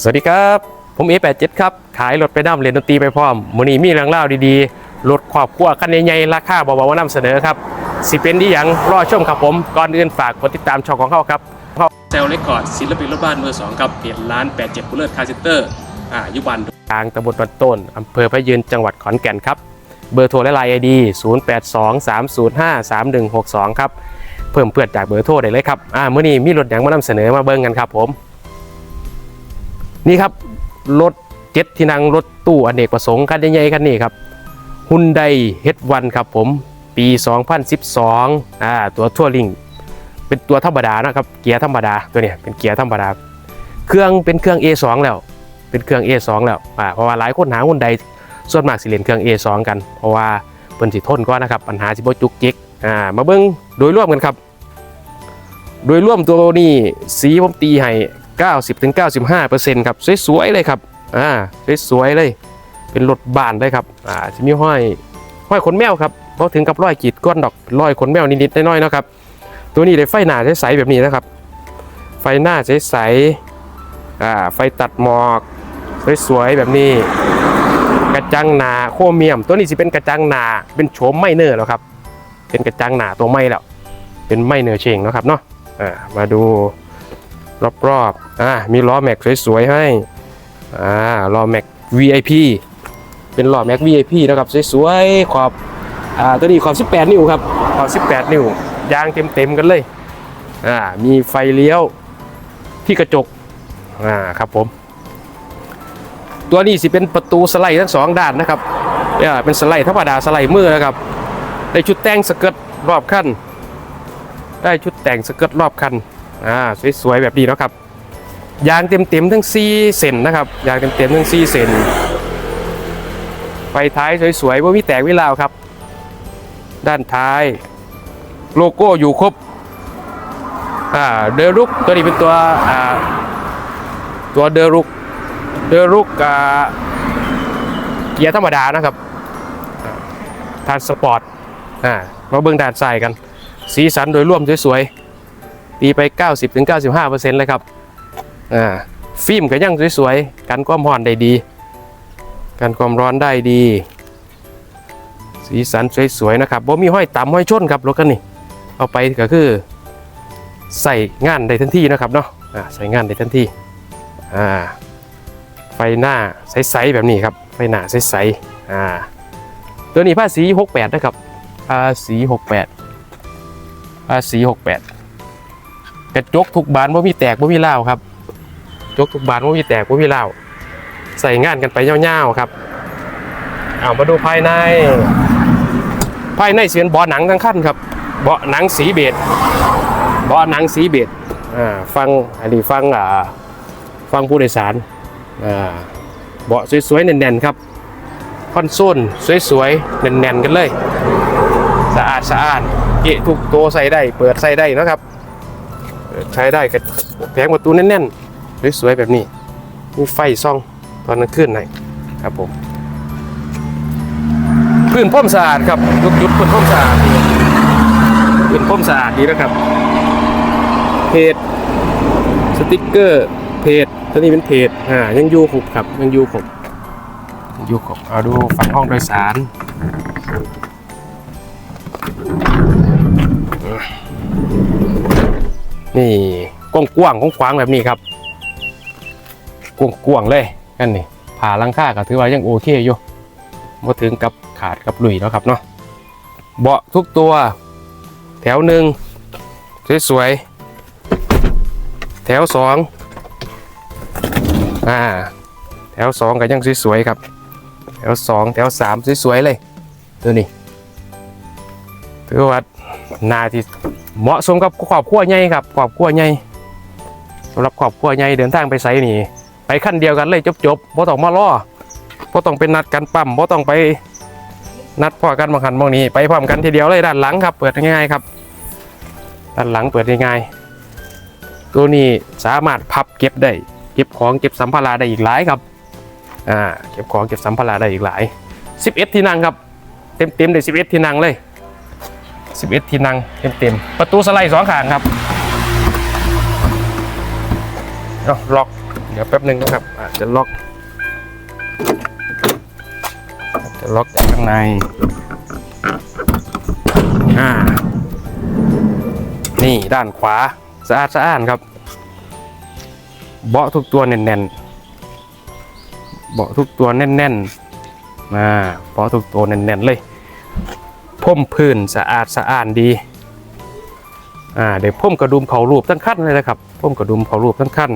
สวัสดีครับ ผม A87 ครับ ขายรถไปน้ำเรียนดนตรีไปพร้อมมือนี้มีเรื่องเล่าวดีๆรถครอบครัวคันใหญ่ๆราคาเบาๆมานำเสนอครับ สิเป็นดีหยังรอชมครับผม ก่อนอื่นฝากกดติดตามช่องของเขาครับเซลเลคคอร์ดศิลปินรถบ้านมือสองครับเปลี่ยนร้าน87บุลเลอร์คาร์เซ็นเตอร์อ่ายุบันทางตำบลบันต้นอำเภอพระยืนจังหวัดขอนแก่นครับเบอร์โทรและไลน์ไอดี0823053162 ครับ เพิ่มเพื่อนจากเบอร์โทรได้เลยครับ อ่าเมื่อนี้มีรถหยังมานำเสนอมาเบิ่งกันครับผม นี่ครับรถเจ็ดที่นั่งรถตู้อเนกประสงค์คันใหญ่ๆคันนี้ครับฮุนไดเฮดวันครับผมปี 2012อ่าตัวทั่วลิงเป็นตัวธรรมดานะครับเกียร์ธรรมดาตัวนี้เป็นเกียร์ธรรมดา เครื่องเป็นเครื่อง A2 แล้ว เป็นเครื่อง A2 แล้วอ่าเพราะว่าหลายคนหาฮุนไดส่วนมากสิเล่นเครื่อง A2 กัน เพราะว่าเพิ่นสิทนก็นะครับปัญหาสิบ่จุกจิกอ่ามาเบิ่งโดยรวมกันครับ โดยรวมตัวนี้สีผมตีให้ 90-95%ครับสวยๆเลยครับอ่าสวยๆเลย เป็นรถบานเลยครับอ่าจะมีห้อยห้อยขนแมวครับเพราะถึงกับร้อยกีดก้อนดอกร้อยขนแมวนิดๆน้อยๆนะครับตัวนี้ได้ไฟหน้าใสๆแบบนี้นะครับ ไฟหน้าใสๆอ่าไฟตัดหมอกสวยๆแบบนี้ กระจังหนาโครเมียม ตัวนี้สิเป็นกระจังหนาเป็นโฉมไม่เนอร์แล้วครับ เป็นกระจังหนาตัวไม่แล้ว เป็นไม่เนอร์เชงนะครับเนาะอ่ามาดู รอบๆอ่ามีล้อแม็กสวยๆให้อ่าล้อแม็ก VIP เป็นล้อแม็ก VIP นะครับสวยๆขอบอ่าตัวนี้ขอบ 18 นิ้วครับขอบ 18 นิ้วยางเต็มๆกันเลยอ่ามีไฟเลี้ยวที่กระจกอ่าครับผม ตัวนี้สิเป็นประตูสไลด์ทั้งสองด้านนะครับอ่าเป็นสไลด์ธรรมดาสไลด์มือนะครับได้ชุดแต่งสเกิร์ตรอบคันได้ชุดแต่งสเกิร์ตรอบคัน อ่าสวยๆแบบนี้นะครับ ยางเต็มๆทั้ง4เซนนะครับ ยางเต็มๆทั้ง4เซนไฟท้ายสวยๆว่ามีแตกวิลาวครับ ด้านท้าย โลโก้อยู่ครบอ่าเดรุกตัวนี้เป็นตัวอ่าตัวเดรุกเดรุกอ่าเกียร์ธรรมดานะครับทานสปอร์ตอ่ามาเบิ่งด้านซ้ายกัน สีสันโดยรวมสวยๆ ตีไป 90-95%เลยครับอ่าฟิล์มก็ยังสวยๆ กันความร้อนได้ดี กันความร้อนได้ดี สีสันสวยๆนะครับบ่มีห้อยต่ำห้อยชนครับรถคันนี้ เอาไปก็คือใส่งานได้ทันทีนะครับเนาะอ่าใส่งานได้ทันทีอ่าไฟหน้าใสๆแบบนี้ครับ ไฟหน้าใสๆอ่าตัวนี้ภาษี68 นะครับภาษี68ภาษี68 กระจกทุกบานว่ามีแตกว่ามีเล่าครับกระจกทุกบานว่ามีแตกว่ามีเล่าใส่งานกันไปเยาๆครับเอามาดูภายใน ภายในเสียนเบาะหนังทั้งขั้นครับเบาะหนังสีเบจเบาะหนังสีเบจอ่าฟังอันนี้ฟังอ่าฟังผู้โดยสารอ่าเบาะสวยๆแน่นๆครับคอนโซลสวยๆแน่นๆกันเลย สะอาดสะอาดเกะทุกตัวใส่ได้ เปิดใส่ได้นะครับ ใช้ได้กับแผงประตูแน่นๆสวยๆแบบนี้มีไฟซ่องตอนกลางคืนหน่อยครับผมพื้นพ่มสะอาดครับยุดยุดพื้นพ่มสะอาดพื้นพ่มสะอาดดีนะครับ เพจสติกเกอร์เพจตัวนี้เป็นเพจอ่ายังอยู่ครบครับยังอยู่ครบยังอยู่ครบเอาดูฝั่งห้องโดยสาร นี่กว้างกว้างๆขวางๆแบบนี้ครับกว้างกว้างๆเลยกันนี่ผ่าลังค่าก็ถือว่ายังโอเคอยู่มาถึงกับขาดกับหลุยแล้วครับเนาะเบาะทุกตัว แถวหนึ่งสวยๆแถวสองอ่าแถวสองก็ยังสวยๆครับ แถวสองแถวสามสวยๆเลยตัวนี้ถือว่านาที่ เหมาะสมกับครอบครัวใหญ่ครับครอบครัวใหญ่สำหรับครอบครัวใหญ่เดินทางไปไสนี่ไปขั้นเดียวกันเลยจบจบๆบ่ต้องมารอบ่ต้องเป็นนัดกันปั๊มบ่ต้องไปนัดพ่อกันบางหันบางนี้ไปพร้อมกันทีเดียวเลยด้านหลังครับ เปิดง่ายๆครับ ด้านหลังเปิดง่ายๆตัวนี้สามารถพับเก็บได้เก็บของเก็บสัมภาระได้อีกหลายครับอ่าเก็บของเก็บสัมภาระได้อีกหลาย 11 ที่นั่งครับ เต็มๆเลย11 ที่นั่งเลย 11 ที่นั่งเต็มๆประตูสไลด์สองข้างครับเอาล็อก เดี๋ยวแป๊บหนึ่งนะครับอาจจะล็อกอาจจะล็อกจากข้างในอ่านี่ด้านขวาสะอาดสะอ้านครับ เบาะทุกตัวแน่นๆ เบาะทุกตัวแน่นๆมาเบาะทุกตัวแน่นๆเลย พ่มพื้นสะอาดสะอ้านดีอ่าเดี๋ยวพ่มกระดุมเขารูปทั้งขั้นเลยนะครับพ่มกระดุมเขารูปทั้งขั้น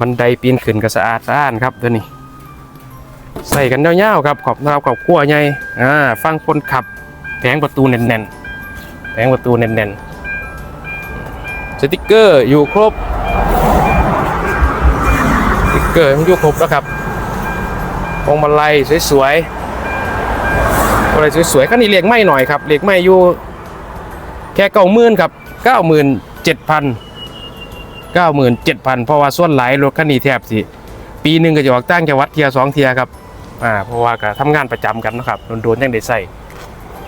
บันไดปีนขึ้นก็สะอาดสะอ้านครับตัวนี้ ใส่กันยาวๆครับขอบนะครับขอบขั้วใหญ่อ่าฟังคนขับแผงประตูแน่นๆแผงประตูแน่นๆสติกเกอร์อยู่ครบสติ๊กเกอร์มันอยู่ครบแล้วครับพวงมาลัยสวยๆ พวงมาลัยสวยๆคันนี้เรียกไม่หน่อยครับเรียกไม่อยู่แค่เก้าหมื่นครับเก้าหมื่นเจ็ดพันเก้าหมื่นเจ็ดพันเพราะว่าส่วนหลายรถคันนี้แทบสิปีหนึ่งก็จะออกตั้งจังหวัดเทียสองเทียครับอ่าเพราะว่าก็ทำงานประจำกันนะครับโดนๆยังได้ใส่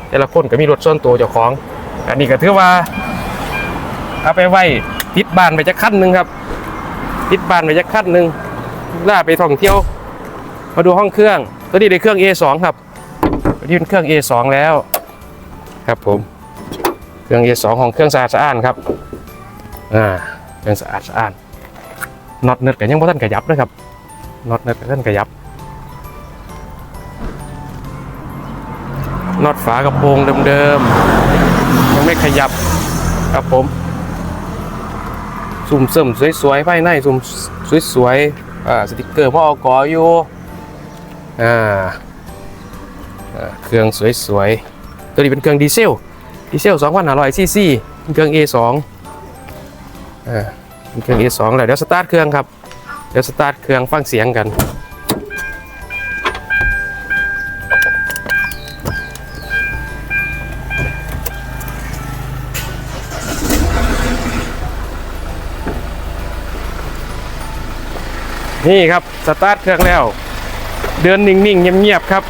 แต่ละคนก็มีรถส่วนตัวเจ้าของ อันนี้ก็ถือว่าเอาไปไว้ติดบ้านไปจะขั้นหนึ่งครับติดบ้านไปจะขั้นหนึ่งล่าไปท่องเที่ยว มาดูห้องเครื่องตัวนี้ได้เครื่อง A2 ครับ นี้เป็นเครื่อง A2 แล้ว ครับผม เครื่อง A2 ของเครื่องสะอาดสะอ้านครับ อ่า เครื่องสะอาดสะอ้านน็อตเนิร์ดกันยังบ่ทันขยับนะครับน็อตเนิร์ดกันท่านขยับน็อตฝากระโปรงเดิมๆยังไม่ขยับครับผมสุ่มเสริมสวยๆภายในสุ่มสวยๆอ่าสติกเกอร์พ่ออกออยู่อ่าอ่า เครื่องสวยๆ ตัวนี้เป็นเครื่องดีเซล ดีเซล2,500ซีซีเป็นเครื่อง A2 อ่าเป็นเครื่อง A2 แล้วเดี๋ยวสตาร์ทเครื่องครับ เดี๋ยวสตาร์ทเครื่องฟังเสียงกันนี่ครับ สตาร์ทเครื่องแล้ว เดินนิ่งๆ เงียบๆ ครับ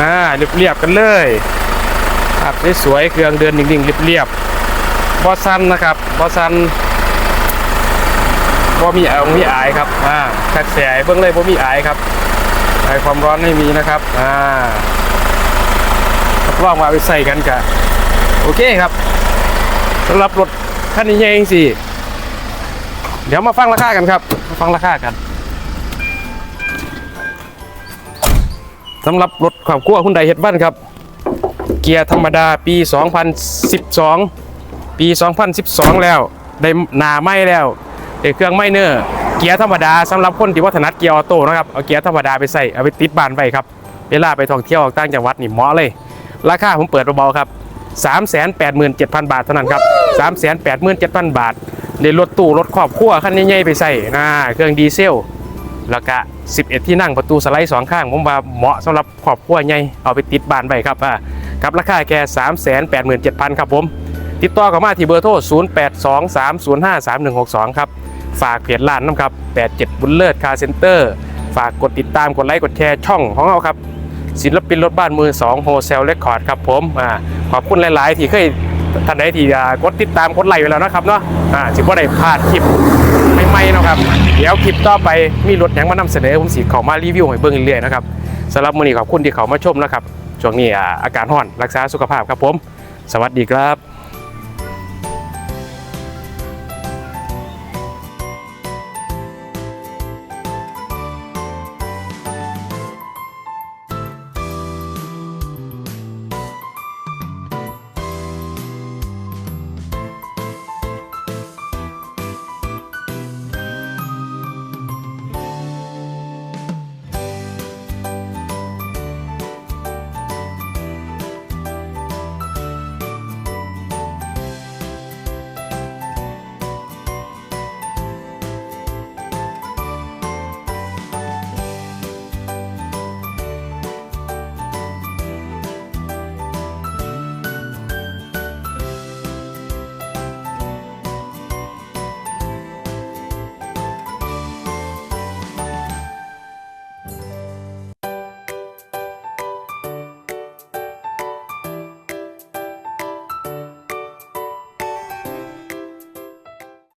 อ่าเรียบๆกันเลยภาพสวยๆเครื่องเดินนิ่งๆเรียบๆบอสันนะครับบอสันบ่มีเอามีอายครับอ่าขัดแสยเบื้องเลยบ่มีอายครับอายความร้อนไม่มีนะครับอ่ารับรองว่าเอาไปใส่กันกะโอเคครับสำหรับรถคันนี้เองสิเดี๋ยวมาฟังราคากันครับ มาฟังราคากัน สำหรับรถความกลัวคุณไดเฮ็ดบ้านครับ เกียร์ธรรมดาปี 2012 ปี 2012 แล้ว ได้หนาไหมแล้วได้เครื่องไม่เนอร์เกียร์ธรรมดาสำหรับคนที่ว่าถนัดเกียร์ออโต้นะครับเอาเกียร์ธรรมดาไปใส่เอาไปติดบ้านไปครับเวลาไปท่องเที่ยวออกต่างจังหวัดนี่เหมาะเลย ราคาผมเปิดเบาๆครับ 387,000 บาทเท่านั้นครับ 387,000 บาทในรถตู้รถครอบครัวคันใหญ่ๆไปใส่นะเครื่องดีเซล แล้วก็ 11 ที่นั่งประตูสไลด์สองข้าง ผมว่าเหมาะสำหรับครอบครัวใหญ่เอาไปติดบ้านไปครับอ่ากับราคาแค่387,000 ครับผม ติดต่อเข้ามาที่เบอร์โทร 0823053162 ครับ ฝากเพจร้านน้ำครับ 87 บุญเลิศคาร์เซ็นเตอร์ ฝากกดติดตามกดไลค์กดแชร์ช่องของเราครับศิลปินรถบ้านมือ2โฮเซลเรคคอร์ดครับผมอ่าขอบคุณหลาย ๆ ที่เคย ท่านใดที่กดติดตามกดไลค์ไว้แล้วนะครับเนาะอ่าสิบ่ได้พลาดคลิปใหม่ๆนะครับ เดี๋ยวคลิปต่อไปมีรถยังมานำเสนอผมสิเข้ามารีวิวให้เบิ่งเรื่อยๆนะครับสำหรับมื้อนี้ขอบคุณที่เข้ามาชมนะครับช่วงนี้อาการร้อนรักษาสุขภาพครับผม สวัสดีครับ